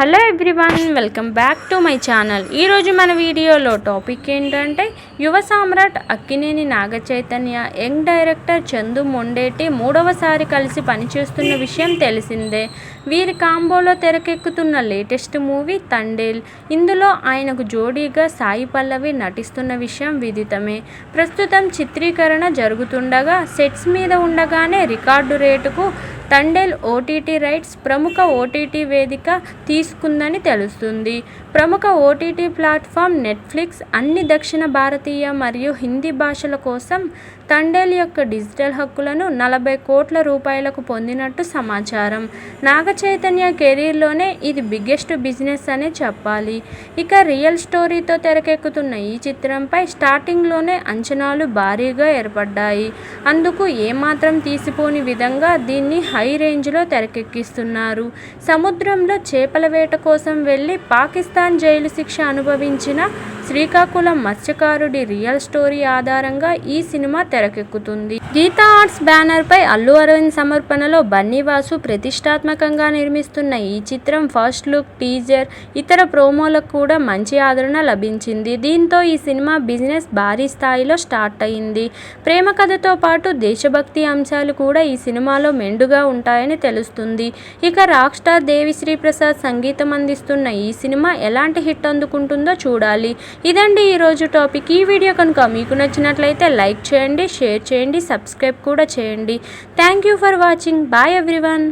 Hello everyone welcome back to my channel. ఈరోజు మన వీడియోలో టాపిక్ ఏంటంటే యువ సామ్రాట్ అక్కినేని నాగ చైతన్య యంగ్ డైరెక్టర్ చందు మొండేటి మూడవసారి కలిసి పనిచేస్తున్న విషయం తెలిసిందే. వీరి కాంబోలో తెరకెక్కుతున్న లేటెస్ట్ మూవీ తండేల్. ఇందులో ఆయనకు జోడీగా సాయి పల్లవి నటిస్తున్న విషయం విదితమే. ప్రస్తుతం చిత్రీకరణ జరుగుతుండగా సెట్స్ మీద ఉండగానే రికార్డు రేటుకు తండేల్ ఓటీటీ రైట్స్ ప్రముఖ ఓటీటీ వేదిక తీసుకుందని తెలుస్తుంది. ప్రముఖ ఓటీటీ ప్లాట్ఫామ్ నెట్ఫ్లిక్స్ అన్ని దక్షిణ భారతీయ మరియు హిందీ భాషల కోసం తండేల్ యొక్క డిజిటల్ హక్కులను నలభై కోట్ల రూపాయలకు పొందినట్టు సమాచారం. నాగ చైతన్య కెరీర్లోనే ఇది బిగ్గెస్ట్ బిజినెస్ అనే చెప్పాలి. ఇక రియల్ స్టోరీతో తెరకెక్కుతున్న ఈ చిత్రంపై స్టార్టింగ్లోనే అంచనాలు భారీగా ఏర్పడ్డాయి. అందుకు ఏమాత్రం తీసిపోని విధంగా దీన్ని హై రేంజ్లో తెరకెక్కిస్తున్నారు. సముద్రంలో చేపల వేట కోసం వెళ్ళి పాకిస్తాన్ జైలు శిక్ష అనుభవించిన శ్రీకాకుళం మత్స్యకారుడి రియల్ స్టోరీ ఆధారంగా ఈ సినిమా తెరకెక్కుతుంది. గీతా ఆర్ట్స్ బ్యానర్పై అల్లు అరవింద్ సమర్పణలో బన్నీవాసు ప్రతిష్టాత్మకంగా నిర్మిస్తున్న ఈ చిత్రం ఫస్ట్ లుక్ టీజర్ ఇతర ప్రోమోలకు కూడా మంచి ఆదరణ లభించింది. దీంతో ఈ సినిమా బిజినెస్ భారీ స్థాయిలో స్టార్ట్ అయింది. ప్రేమ కథతో పాటు దేశభక్తి అంశాలు కూడా ఈ సినిమాలో మెండుగా ఉంటాయని తెలుస్తుంది. ఇక రాక్ స్టార్ దేవిశ్రీ ప్రసాద్ సంగీతం అందిస్తున్న ఈ సినిమా ఎలాంటి హిట్ అందుకుంటుందో చూడాలి. ఇదండి ఈరోజు టాపిక్. ఈ వీడియో కనుక మీకు నచ్చినట్లయితే లైక్ చేయండి షేర్ చేయండి సబ్స్క్రైబ్ కూడా చేయండి. Thank you for watching. Bye everyone.